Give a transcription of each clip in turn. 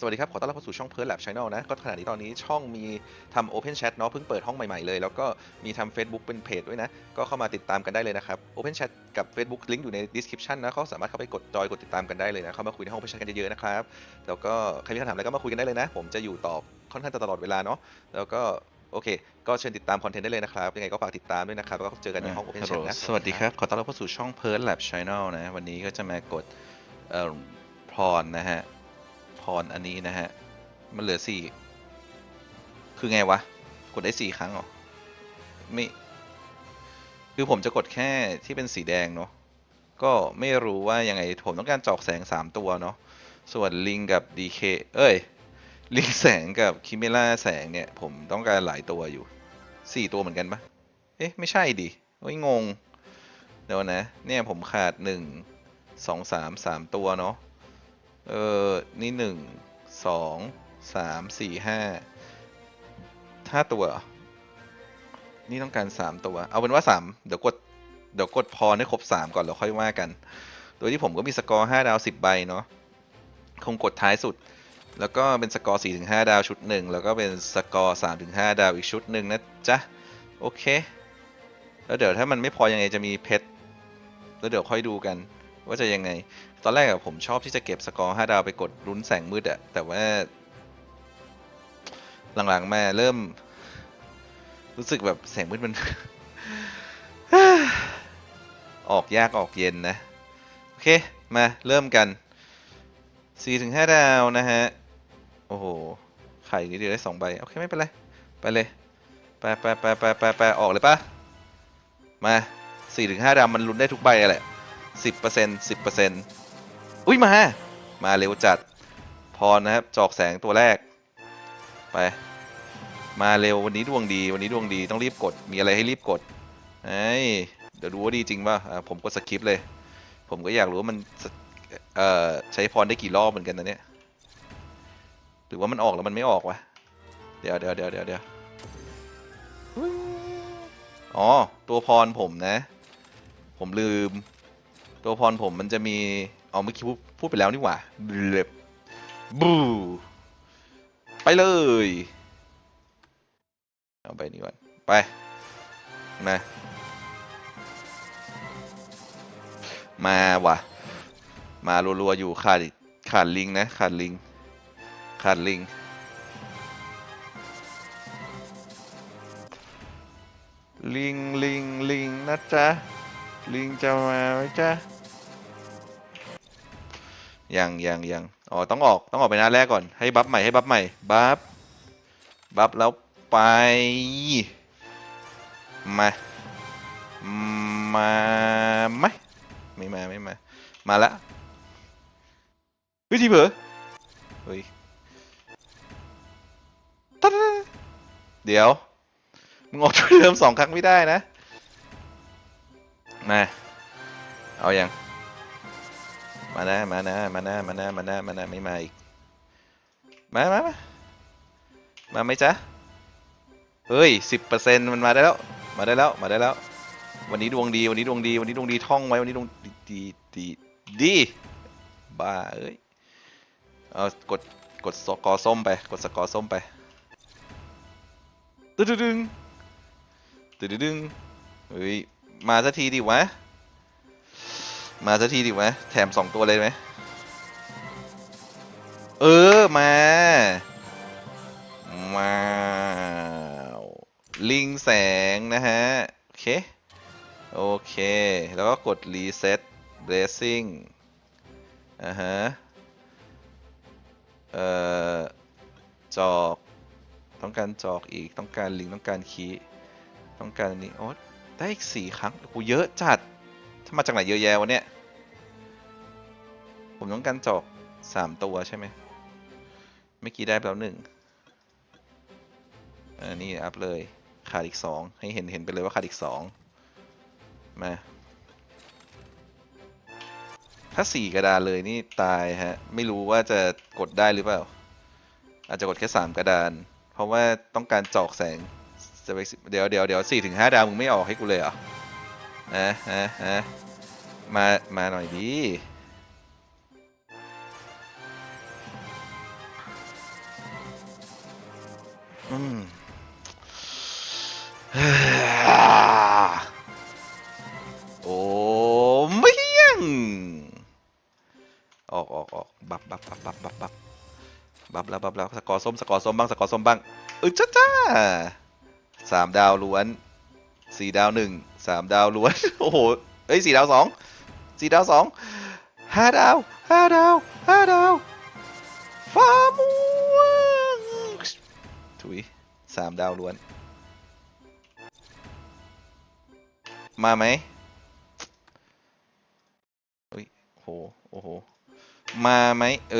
สวัสดีครับ ขอต้อนรับเข้าสู่ช่องเพิร์ลแลบช n แนลนะ ก็ขณะนี้ตอนนี้ช่องมีทำ Open Chat เนาะเพิ่งเปิดห้องใหม่ ๆ เลย แล้วก็มีทำ Facebook เป็นเพจด้วยนะ ก็เข้ามาติดตามกันได้เลยนะครับ Open Chat กับ Facebook ลิงก์อยู่ใน description นะเขาสามารถเข้าไปกดจอยกดติดตามกันได้เลยนะ เข้ามาคุยในห้อง Open Chat กันเยอะๆนะครับ แล้วก็ใครมีคำถามอะไรก็มาคุยกันได้เลยนะ ผมจะอยู่ตอบค่อนข้างจะตลอดเวลาเนาะ แล้วก็โอเค ก็เชิญติดตามคอนเทนต์ได้เลยนะครับ ยังไงก็ฝากติดตามด้วยนะครับแล้วก็เจอกันในห้อง Open Chat โหลนะ สวัสดีครับ ขอต้อนรับเข้าสู่ช่อง p e r l Lab Channel นะ วันนี้ก็จะมากดเอ่อพรนะฮะ รอันนี้นะฮะ มันเหลือสี่ คือไงวะ กดได้สี่ครั้งเหรอ ไม่ คือผมจะกดแค่ที่เป็นสีแดงเนาะ ก็ไม่รู้ว่ายังไง ผมต้องการจอกแสง3ตัวเนาะ ส่วนลิงกับ DK เคเอ้ย ลิงแสงกับคิเมล่าแสงเนี่ย ผมต้องการหลายตัวอยู่4ตัวเหมือนกันปะเอ๊ะ ไม่ใช่ดิโอ้ยงง เดี๋ยวนะ เนี่ยผมขาดหนึ่งสองสามสามตัวเนาะ เออนี่หนึ่งสองสามสี่ห้าห้าตัว นี่ต้องการสามตัว เอาเป็นว่าสามเดี๋ยวกดเดี๋ยวกดพอให้ครบสามก่อนแล้วค่อยว่ากัน โดยที่ผมก็มีสกอร์ห้าดาวสิบใบเนาะคงกดท้ายสุด แล้วก็เป็นสกอร์สี่ถึงห้าดาวชุดหนึ่งแล้วก็เป็นสกอร์สามถึงห้าดาวอีกชุดหนึ่งนะจ๊ะโอเค แล้วเดี๋ยวถ้ามันไม่พอยังไงจะมีเพชรแล้วเดี๋ยวค่อยดูกันว่าจะยังไง ตอนแรกอะผมชอบที่จะเก็บสกอร์5ดาวไปกดลุ้นแสงมืดอะแต่ว่า หลังๆมาเริ่ม รู้สึกแบบแสงมืดมัน ออกยากออกเย็นนะ โอเค มาเริ่มกัน4-5ดาวนะฮะ โอ้โห ไข่นิดเดียวได้2ใบ โอเค ไม่เป็นไร ไปเลย ไปไปไปไปไปไปออกเลยปะมาสี่ถึงห้าดาวมันลุ้นได้ทุกใบแหละสิบเปอร์เซ็นต์สิบเปอร์เซ็นต์ อุ้ยมา มาเร็วจัดพอนะครับ จอกแสงตัวแรก ไป มาเร็ววันนี้ดวงดี วันนี้ดวงดีต้องรีบกด มีอะไรให้รีบกดไอ้เดี๋ยวดูว่าดีจริงป่ะผมกดสคริปต์เลย ผมก็อยากรู้ว่ามันใช้พรได้กี่รอบเหมือนกันนะเนี่ย หรือว่ามันออกแล้วมันไม่ออกวะ เดี๋ยวเดี๋ยวเดี๋ยวเดี๋ยวเดี๋ยวอ๋อ ตัวพรผมนะ ผมลืม ตัวพรผมมันจะมี เอาเมื่อกี้พูดพูดไปแล้วนี่หว่าเล็บบูไปเลย เอาไปนี่ก่อน ไปมามาว่ะ มารัวๆอยู่ขาดขาดลิงนะขาดลิงขาดลิง ลิงลิงลิงนะจ๊ะ ลิงจะมาไหมจ๊ะ ยังยังยังอ๋อต้องออกต้องออกไปหน้าแรกก่อนให้บัฟใหม่ให้บัฟใหม่บัฟบัฟแล้วไปมามาไหมไม่มาไม่มามาละเฮ้ยทีเผลอเฮ้ยตัดเดี๋ยวมึงออกชุดเดิมสองครั้งไม่ได้นะมาเอาอยัง มานะมานะมานะมานะมานะมานะไม่มาอีกมามามามาไหมจ๊ะเฮ้ยสิบเปอร์เซ็นต์มันมาได้แล้ว มาได้แล้ว มาได้แล้ว วันนี้ดวงดี วันนี้ดวงดี วันนี้ดวงดีท่องไว้ วันนี้ดวงดีดีดีดีบ้า เอ้ย เอากด กดสกอส้มไป กดสกอส้มไปตึ๊ดดึงตึ๊ดดึงเฮ้ย มาสักทีดิวะ มาสักทีดิวะแถมสองตัวเลยไหมเออ มา มา ลิงแสงนะฮะ โอเค โอเค แล้วก็กด reset blessing อ่าฮะ เอ่อ จอก ต้องการจอกอีก ต้องการลิง ต้องการคีต้องการอันนี้โอ้ได้อีกสี่ครั้งโอ้เยอะจัด มาจากไหนเยอะแยะวะเนี่ย ผมต้องการจอกสามตัวใช่ไหมเมื่อกี้ได้แล้วหนึ่งอันนี้อัพเลย ขาดอีกสองให้เห็นเห็นไปเลยว่าขาดอีกสองมา ถ้าสี่กระดานเลยนี่ตายฮะ ไม่รู้ว่าจะกดได้หรือเปล่า อาจจะกดแค่สามกระดาน เพราะว่าต้องการจอกแสงเดี๋ยวเดี๋ยวเดี๋ยวสี่ถึงห้าดาวมึงไม่ออกให้กูเลยเหรอ นะฮะฮะมา มาหน่อยดีอืมโอ้ไม่ยังออกออกออกบับบับบับบับบับบับบับแล้วบับแล้วสกอร์ส้มสกอร์ส้มบ้างสกอร์ส้มบ้างเออจ้าจ้าสามดาวล้วนสี่ดาวหนึ่ง สามดาวล้วน โอ้โห เอ้ยสี่ดาวสองสี่ดาวสองห้าดาวห้าดาวห้าดาวฟ้าม่วงถุยสามดาวล้วน มาไหมเฮ้ยโห โอ้โห มาไหม เอ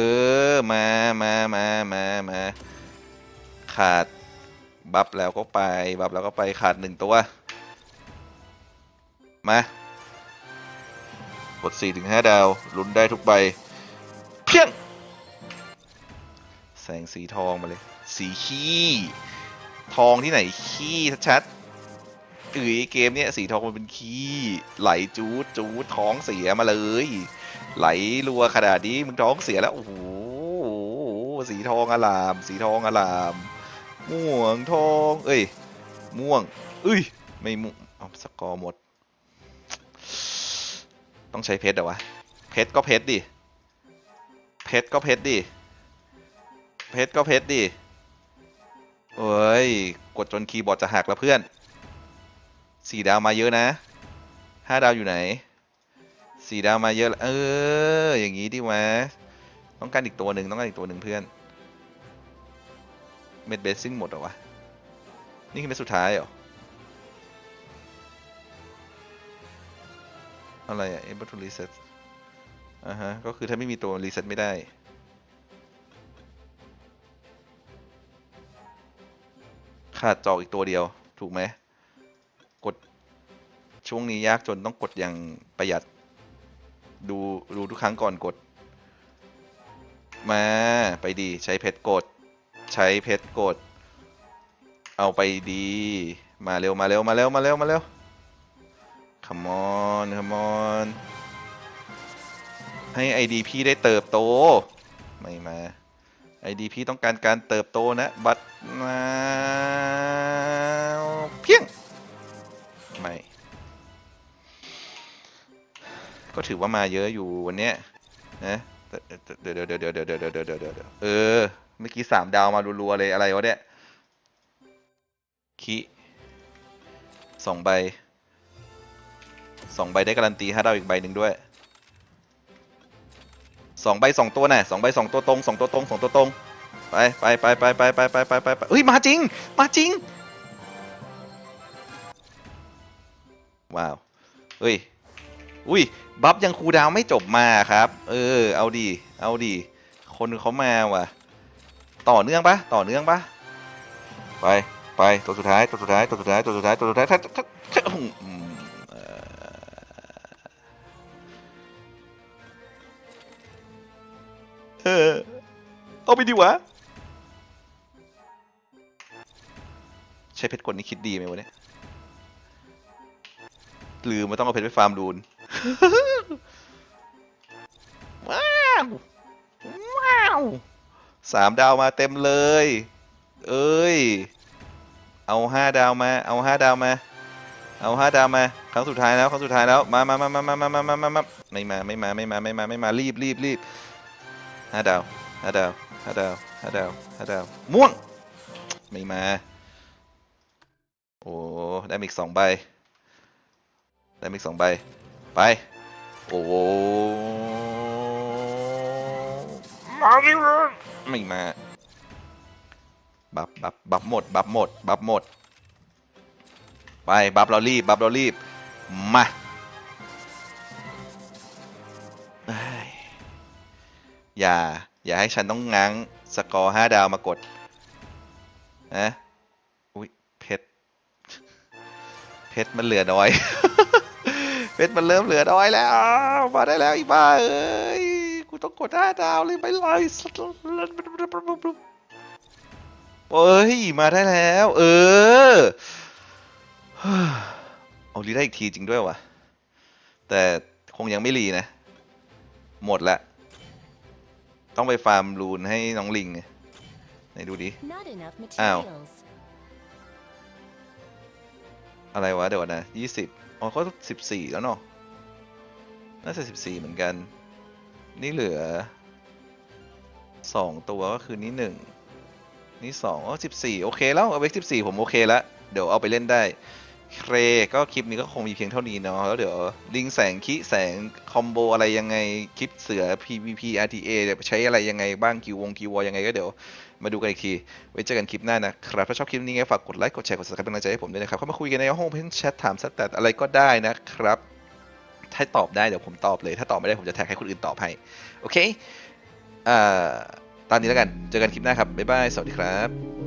อ มามามามามาขาด บัฟแล้วก็ไป บัฟแล้วก็ไปขาดหนึ่งตัว มา กด4ถึง5ดาวลุ้นได้ทุกใบ เพียง แสงสีทองมาเลย สีขี้ ทองที่ไหนขี้ชัดๆเอ้ยเกมเนี้ยสีทองมันเป็นขี้ ไหลจูดจูดท้องเสียมาเลย ไหลรัวขนาดนี้มึงท้องเสียแล้วโอ้โหสีทองอลาม สีทองอลามม่วงทอง เอ้ย ม่วงเอ้ย ไม่ม่วงเอาสกอร์หมด ต้องใช้เพชรเหรอวะ เพชรก็เพชรดิ เพชรก็เพชรดิ เพชรก็เพชรดิเอ้ย กดจนคีย์บอร์ดจะหักแล้วเพื่อนสี่ดาวมาเยอะนะห้าดาวอยู่ไหนสี่ดาวมาเยอะเออ อย่างนี้ดีวะต้องการอีกตัวหนึ่งต้องการอีกตัวหนึ่งเพื่อน เม็ดเบสซิ่งหมดเหรอวะ นี่คือเม็ดสุดท้ายเหรอ อะไรอะ able to reset อ่าฮะ ก็คือถ้าไม่มีตัว reset ไม่ได้ ขาดจอกอีกตัวเดียว ถูกไหม กด ช่วงนี้ยากจนต้องกดอย่างประหยัด ดูดูทุกครั้งก่อนกด มาไปดี ใช้เพชรกด ใช้เพชรกด เอาไปดี มาเร็วมาเร็วมาเร็วมาเร็วมาเร็ว come on come on ให้ ID พี่ได้เติบโต ไม่มา ID พี่ต้องการการเติบโตนะ บัตรมาเพียง ไม่ ก็ถือว่ามาเยอะอยู่วันเนี้ยนะเดี๋ยวเดี๋ยวเดี๋ยวเดี๋ยวเดี๋ยวเดี๋ยวเดี๋ยวเดี๋ยวเดี๋ยวเดี๋ยวเออ เมื่อกี้สามดาวมารัวๆเลยอะไรวะเนี่ย คิสองใบ สองใบได้การันตีห้าดาวอีกใบหนึ่งด้วยสองใบสองตัวน่ะสองใบสองตัวตรงสองตัวตรงสองตัวตรงไปไปไปไปไปไปไปไปไปไปเฮ้ยมาจริง มาจริง ว้าวเฮ้ยอุ้ยบัฟยังคูดาวไม่จบมาครับ เออ เอาดี เอาดี คนเขามาว่ะ ต่อเนื่องปะต่อเนื่องปะไปไปตัวสุดท้ายตัวสุดท้ายตัวสุดท้ายตัวสุดท้ายตัวสุดท้ายถ้าถ้า เอาไปดีวะ ใช้เพชรกลนี่คิดดีไหมวะเนี่ยลืมม่ต้องเอาเพชรไปฟาร์มดูน ว้าว ว้าวสามดาวมาเต็มเลย เอ้ย เอาห้าดาวมา เอาห้าดาวมา เอาห้าดาวมา ครั้งสุดท้ายแล้ว ครั้งสุดท้ายแล้ว มามามามามามามามามาไม่มา ไม่มา ไม่มา ไม่มา ไม่มา รีบรีบรีบห้าดาวห้าดาว ห้าดาวห้าดาวห้าดาว ม่วง ไม่มา โอ้ ได้มาอีกสองใบ ได้มาอีกสองใบ ไป โอ้มาดิวะไม่มา บับบับบับหมด บับหมด บับหมด ไป บับเรารีบ บับเรารีบ มาเอ้ยอย่า อย่าให้ฉันต้องง้างสกอร์ห้าดาวมากดนะอุ้ยเพชรเพชรมันเหลือน้อย เพชรมันเริ่มเหลือน้อยแล้วมาได้แล้วอีบ้าเอ้ยกูต้องกดห้าดาวเลยไปเลยเอ้ยมาได้แล้ว เออเอารีได้อีกทีจริงด้วยวะแต่คงยังไม่รีนะ หมดละ ต้องไปฟาร์มรูนให้น้องลิงไหนดูดิอ้าวอะไรวะเดี๋ยวนะยี่สิบอ๋อเขาสิบสี่แล้วเนาะน่าจะสิบสี่เหมือนกัน นี่เหลือสองตัวก็คือนี่หนึ่งนี่สองอ๋อสิบสี่โอเคแล้วเอาไปสิบสี่ผมโอเคแล้วเดี๋ยวเอาไปเล่นได้ เครก็คลิปนี้ก็คงมีเพียงเท่านี้เนาะแล้วเดี๋ยวลิงแสงคิแสงคอมโบอะไรยังไงคลิปเสือ PVP RTA เดี๋ยวใช้อะไรยังไงบ้างกิววงกิววอยังไงก็เดี๋ยวมาดูกันอีกที ไว้เจอกันคลิปหน้านะครับ ถ้าชอบคลิปนี้ไงฝากกดไลค์กดแชร์กด subscribe เป็นกำลังใจให้ผมด้วยนะครับ เข้ามาคุยกันในห้องเพื่อนแชทถามสักแต่อะไรก็ได้นะครับ ถ้าตอบได้เดี๋ยวผมตอบเลย ถ้าตอบไม่ได้ผมจะแท็กให้คนอื่นตอบให้โอเคอ่าตามนี้แล้วกันเจอกันคลิปหน้าครับบ๊ายบายสวัสดีครับ